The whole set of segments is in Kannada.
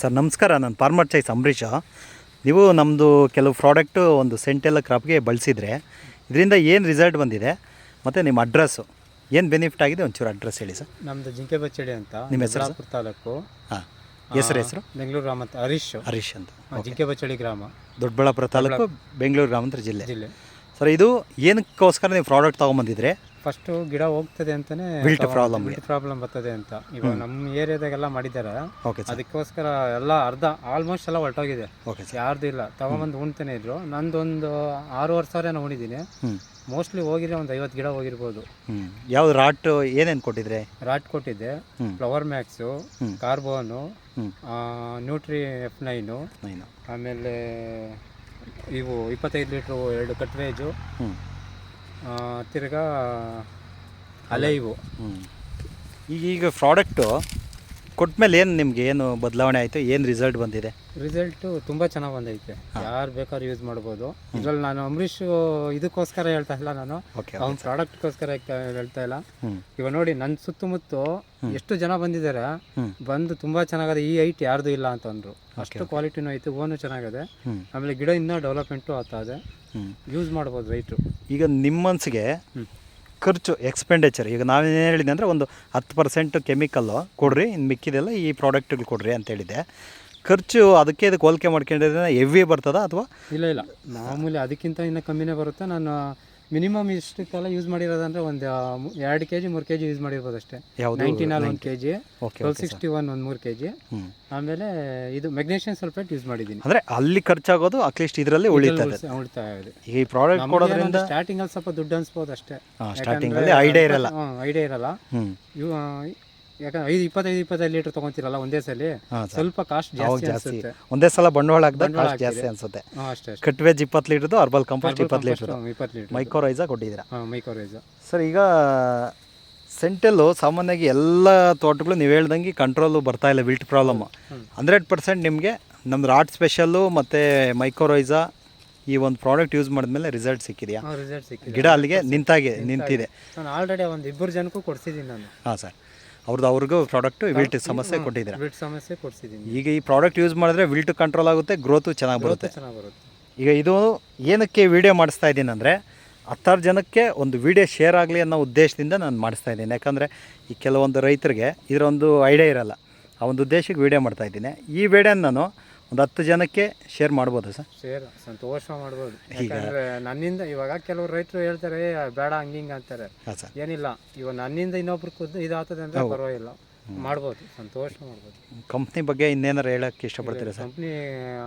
ಸರ್ ನಮಸ್ಕಾರ. ನಾನು ಫಾರ್ಮರ್ ಚಾಯ್ಸ್ ಅಂಬರೀಷ. ನೀವು ನಮ್ಮದು ಕೆಲವು ಪ್ರಾಡಕ್ಟು ಒಂದು ಸೆಂಟೆಲ್ಲ ಕ್ರಾಪ್ಗೆ ಬಳಸಿದರೆ ಇದರಿಂದ ಏನು ರಿಸಲ್ಟ್ ಬಂದಿದೆ? ಮತ್ತು ನಿಮ್ಮ ಅಡ್ರೆಸ್ಸು ಏನು ಬೆನಿಫಿಟ್ ಆಗಿದೆ? ಒಂಚೂರು ಅಡ್ರೆಸ್ ಹೇಳಿ ಸರ್. ನಮ್ಮದು ಜಿಂಕೆ ಬಚ್ಚಡಿ ಅಂತ. ನಿಮ್ಮ ಹೆಸರು ತಾಲೂಕು. ಹಾಂ. ಹೆಸರು ಹೆಸರು? ಬೆಂಗಳೂರು ಗ್ರಾಮ ಅಂತ. ಹರೀಶ್. ಹರೀಶ್ ಅಂತ. ಜಿಂಕೆ ಬಚ್ಚಡಿ ಗ್ರಾಮ. ದೊಡ್ಡಬಳ್ಳಾಪುರ ತಾಲೂಕು ಬೆಂಗಳೂರು ಗ್ರಾಮಾಂತರ ಜಿಲ್ಲೆ. ಜಿಲ್ಲೆ. ಸರ್ ಇದು ಏನಕ್ಕೋಸ್ಕರ ನೀವು ಪ್ರಾಡಕ್ಟ್ ತೊಗೊಂಬಂದಿದ್ರೆ? ಫಸ್ಟು ಗಿಡ ಹೋಗ್ತದೆ ಅಂತಾನೆ Wilt problem ಗೆ. ಪ್ರಾಬ್ಲಮ್ ಬರ್ತದೆ ಅಂತ. ಇವಾಗ ನಮ್ಮ ಏರಿಯಾದಾಗೆಲ್ಲ ಮಾಡಿದ್ದಾರೆ. ಓಕೆ ಸರ್ ಅದಕ್ಕೋಸ್ಕರ ಎಲ್ಲ ಅರ್ಧ ಆಲ್ಮೋಸ್ಟ್ ಎಲ್ಲ ಹೊರಟೋಗಿದೆ. ಓಕೆ ಸರ್ ಯಾರ್ದು ಇಲ್ಲ. ತಗೊಂಬಂದು ಉಣ್ತಾನೆ ಇದ್ರು. ನಂದೊಂದು ಆರೂವರೆ ಸಾವಿರ ಏನೋ ಉಣಿದ್ದೀನಿ ಹ್ಞೂ ಮೋಸ್ಟ್ಲಿ ಹೋಗಿದ್ರೆ ಒಂದು ಐವತ್ತು ಗಿಡ ಹೋಗಿರ್ಬೋದು. ಹ್ಞೂ ಯಾವ್ದು ರಾಟ್ ಏನೇನು ಕೊಟ್ಟಿದ್ರೆ? ರಾಟ್ ಕೊಟ್ಟಿದ್ದೆ. ಫ್ಲವರ್ ಮ್ಯಾಕ್ಸು ಹ್ಮ್. ಕಾರ್ಬೋನು ಹ್ಞೂ ನ್ಯೂಟ್ರಿ ಎಫ್ ನೈನು ನೈನು ಆಮೇಲೆ ಇವು ಇಪ್ಪತ್ತೈದು ಲೀಟ್ರು ಎರಡು ಕಟ್ವೇಜು ಹ್ಞೂ ತಿರ್ಗಾ ಅಲೆ ಇವು ಈಗೀಗ ಈಗ ಈಗ ಪ್ರಾಡಕ್ಟು ಕೊಟ್ಮೇಲೆ ಏನು ನಿಮ್ಗೆ ಏನು ಬದಲಾವಣೆ ಆಯಿತು? ಏನು ರಿಸಲ್ಟ್ ಬಂದಿದೆ? ರಿಸಲ್ಟು ತುಂಬ ಚೆನ್ನಾಗಿ ಬಂದೈತೆ. ಯಾರು ಬೇಕಾದ್ರೂ ಯೂಸ್ ಮಾಡ್ಬೋದು. ಇದ್ರಲ್ಲಿ ನಾನು ಅಂಬರೀಷ್ ಇದಕ್ಕೋಸ್ಕರ ಹೇಳ್ತಾ ಇಲ್ಲ ನಾನು. ಅವ್ನ ಪ್ರಾಡಕ್ಟ್ಗೋಸ್ಕರ ಹೇಳ್ತಾ ಇಲ್ಲ. ಇವಾಗ ನೋಡಿ ನನ್ನ ಸುತ್ತಮುತ್ತ ಎಷ್ಟು ಜನ ಬಂದಿದ್ದಾರೆ ಬಂದು ತುಂಬ ಚೆನ್ನಾಗಿದೆ ಈ ಐಟ್ ಯಾರ್ದು ಇಲ್ಲ ಅಂತಂದ್ರು ಅಷ್ಟು ಕ್ವಾಲಿಟಿನೂ ಐತೆ ಓನು ಚೆನ್ನಾಗಿದೆ. ಆಮೇಲೆ ಗಿಡ ಇನ್ನೂ ಡೆವಲಪ್ಮೆಂಟು ಆಗ್ತಾ ಇದೆ. ಯೂಸ್ ಮಾಡ್ಬೋದು ರೈಟ್ರು ಈಗ ನಿಮ್ಮ ಮನಸ್ಸಿಗೆ ಖರ್ಚು ಎಕ್ಸ್ಪೆಂಡಿಚರ್ ಈಗ ನಾವೇನು ಹೇಳಿದೆ ಅಂದರೆ ಒಂದು ಹತ್ತು ಪರ್ಸೆಂಟ್ ಕೆಮಿಕಲ್ಲು ಕೊಡ್ರಿ ಇನ್ನು ಮಿಕ್ಕಿದೆಲ್ಲ ಈ ಪ್ರಾಡಕ್ಟ್ಗಳು ಕೊಡ್ರಿ ಅಂತ ಹೇಳಿದೆ ಖರ್ಚು ಅದಕ್ಕೆ ಇದಕ್ಕೆ ಹೋಲಿಕೆ ಮಾಡ್ಕೊಂಡಿದ್ರೆ ಹೆವಿ ಬರ್ತದ ಅಥವಾ ಇಲ್ಲ ಇಲ್ಲ. ಮಾಮೂಲಿ ಅದಕ್ಕಿಂತ ಇನ್ನೂ ಕಮ್ಮಿನೇ ಬರುತ್ತೆ. ನಾನು ಮಿನಿಮಮ್ ಇಷ್ಟಕ್ಕೆಲ್ಲ ಯೂಸ್ ಮಾಡಿರೋದಂದ್ರೆ ಒಂದು ಎರಡು ಕೆ ಜಿ ಮೂರು ಕೆ ಜಿ ಯೂಸ್ ಮಾಡಿರ್ಬೋದು ಅಷ್ಟೇ. ನೈನ್ಟಿ ನಾಲ್ ಒಂದು K G twelve sixty one ಒಂದು ಮೂರು ಕೆ ಜಿ ಆಮೇಲೆ ಇದು ಮೆಗ್ನೇಷಿಯಂ ಸಲ್ಫೇಟ್ ಯೂಸ್ ಮಾಡಿದ್ದೀನಿ. ಅಂದರೆ ಅಲ್ಲಿ ಖರ್ಚಾಗೋದು ಅಟ್ಲೀಸ್ಟ್ ಇದರಲ್ಲಿ ಉಳಿತದೆ. ಇದೆ. ಈ ಪ್ರಾಡಕ್ಟ್ ಕೊಡೋದ್ರಿಂದ ಸ್ಟಾರ್ಟಿಂಗಲ್ಲಿ ಸ್ವಲ್ಪ ದುಡ್ಡು ಅನ್ಸ್ಬೋದು ಅಷ್ಟೇ. ಸ್ಟಾರ್ಟಿಂಗಲ್ಲಿ ಐಡಿಯಾ ಇರಲ್ಲ. ಐಡಿಯಾ ಇರಲ್ಲ. ಯಾಕಂದ್ರೆ ಐದು ಇಪ್ಪತ್ತೈದು ಇಪ್ಪತ್ತೈದು ಲೀಟರ್ ತೊಗೊಂತಿರಲ್ಲ ಒಂದೇ ಸಲ ಹಾಂ ಸರ್. ಸ್ವಲ್ಪ ಕಾಸ್ಟ್ ಅವಾಗ ಜಾಸ್ತಿ ಜಾಸ್ತಿ ಅನ್ಸುತ್ತೆ ಒಂದೇ ಸಲ ಬಂಡವಾಳ ಹಾಕಿದಾಗ ಬಂಡವಾಳ ಕಾಸ್ಟ್ ಜಾಸ್ತಿ ಹಾಕಿದೆ. ಅನ್ಸುತ್ತೆ. ಹಾಂ ಅಷ್ಟೇ ಅಷ್ಟೇ. ಕಟ್ ವೆಜ್ ಇಪ್ಪತ್ತು ಲೀಟರ್ದು ಅರ್ಬಲ್ ಕಂಪೋಸ್ಟ್ ಇಪ್ಪತ್ತು ಲೀಟರ್ ಇಪ್ಪತ್ತು ಲೀಟರ್ ಮೈಕ್ರೋರೈಸ ಕೊಟ್ಟಿದ್ದೀರಾ? ಹಾಂ ಸರ್ ಈಗ ಸೆಂಟೆಲ್ಲು ಸಾಮಾನ್ಯವಾಗಿ ಎಲ್ಲ ತೋಟಗಳು ನೀವು ಹೇಳ್ದಂಗೆ ಕಂಟ್ರೋಲು ಬರ್ತಾ ಇಲ್ಲ ವಿಲ್ಟ್ ಪ್ರಾಬ್ಲಮ್ ಹಂಡ್ರೆಡ್ ಪರ್ಸೆಂಟ್ ನಿಮಗೆ ನಮ್ದು ರಾಟ್ ಸ್ಪೆಷಲ್ಲು ಮತ್ತು ಮೈಕ್ರೋರೈಸಾ ಈ ಒಂದು ಪ್ರಾಡಕ್ಟ್ ಯೂಸ್ ಮಾಡಿದ್ಮೇಲೆ ರಿಸಲ್ಟ್ ಸಿಕ್ಕಿದೆಯಾ? ಹಾಂ ರಿಸಲ್ಟ್ ಸಿಕ್ಕಿದೆ. ಗಿಡ ಅಲ್ಲಿಗೆ ನಿಂತಾಗೆ ನಿಂತಿದೆ. ನಾನು ಆಲ್ರೆಡಿ ಒಂದು ಇಬ್ಬರು ಜನಕ್ಕೂ ಕೊಡ್ಸಿದ್ದೀನಿ ನಾನು. ಹಾಂ ಸರ್. ಅವ್ರದ್ದು ಅವ್ರಿಗೂ ಪ್ರಾಡಕ್ಟ್ ವಿಲ್ಟ್ ಸಮಸ್ಯೆ ಕೊಟ್ಟಿದ್ದೀರಾ? ವಿಲ್ಟ್ ಸಮಸ್ಯೆ ಕೊಡ್ಸಿದ್ದೀನಿ. ಈಗ ಈ ಪ್ರಾಡಕ್ಟ್ ಯೂಸ್ ಮಾಡಿದ್ರೆ ವಿಲ್ಟ್ ಕಂಟ್ರೋಲ್ ಆಗುತ್ತೆ ಗ್ರೋತು ಚೆನ್ನಾಗಿ ಬರುತ್ತೆ. ಚೆನ್ನಾಗಿ ಬರುತ್ತೆ. ಈಗ ಇದು ಏನಕ್ಕೆ ವಿಡಿಯೋ ಮಾಡಿಸ್ತಾ ಇದ್ದೀನಿ ಅಂದರೆ ಹತ್ತಾರು ಜನಕ್ಕೆ ಒಂದು ವಿಡಿಯೋ ಶೇರ್ ಆಗಲಿ ಅನ್ನೋ ಉದ್ದೇಶದಿಂದ ನಾನು ಮಾಡಿಸ್ತಾ ಇದ್ದೀನಿ. ಯಾಕಂದರೆ ಈ ಕೆಲವೊಂದು ರೈತರಿಗೆ ಇದರೊಂದು ಐಡಿಯಾ ಇರಲ್ಲ. ಆ ಒಂದು ಉದ್ದೇಶಕ್ಕೆ ವಿಡಿಯೋ ಮಾಡ್ತಾ ಇದ್ದೀನಿ. ಈ ವಿಡಿಯೋನ ನಾನು ಒಂದು ಹತ್ತು ಜನಕ್ಕೆ ಶೇರ್ ಮಾಡ್ಬೋದು ಸರ್? ಶೇರ್ ಸಂತೋಷ ಮಾಡ್ಬೋದು. ಯಾಕಂದ್ರೆ ನನ್ನಿಂದ ಇವಾಗ ಕೆಲವರು ರೈತರು ಹೇಳ್ತಾರೆ "ಏ, ಬೇಡ ಹಂಗಿಂಗ ಅಂತಾರೆ. ಹಾಂ ಸರ್. ಏನಿಲ್ಲ ಇವಾಗ ನನ್ನಿಂದ ಇನ್ನೊಬ್ರು ಕುದ್ದು ಇದಾಗ್ತದೆ ಅಂದ್ರೆ ಪರವಾಗಿಲ್ಲ. ಮಾಡ್ಬೋದು ಸಂತೋಷ ಮಾಡ್ಬೋದು. ಕಂಪ್ನಿ ಬಗ್ಗೆ ಇನ್ನೇನಾರು ಹೇಳೋಕ್ಕೆ ಇಷ್ಟಪಡ್ತೀರಾ sir? Company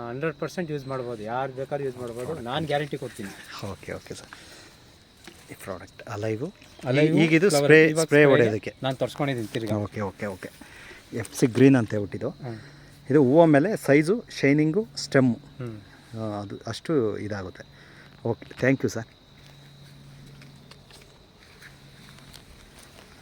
hundred percent use ಮಾಡ್ಬೋದು. ಯಾರು ಬೇಕಾದ್ರೂ ಯೂಸ್ ಮಾಡ್ಬೋದು. ನಾನು ಗ್ಯಾರಂಟಿ ಕೊಡ್ತೀನಿ. ಓಕೆ ಓಕೆ ಸರ್ ಈ ಪ್ರಾಡಕ್ಟ್ ಅಲೈವು ಅಲೈ ಈಗ ಇದು. ಸ್ಪ್ರೇ ಸ್ಪ್ರೇ ಹೊಡೆಯೋದಕ್ಕೆ. ನಾನು ತರ್ಸ್ಕೊಂಡಿದ್ದೀನಿ ತಿರ್ಗಿ. Okay okay okay F C green ಅಂತ ಹೇಳ್ಬಿಟ್ಟಿದ್ದು. ಇದು ಹೂವ ಮೇಲೆ ಸೈಜು ಶೈನಿಂಗು ಸ್ಟೆಮ್ಮು. ಅದು ಅಷ್ಟು ಇದಾಗುತ್ತೆ. Okay thank you sir.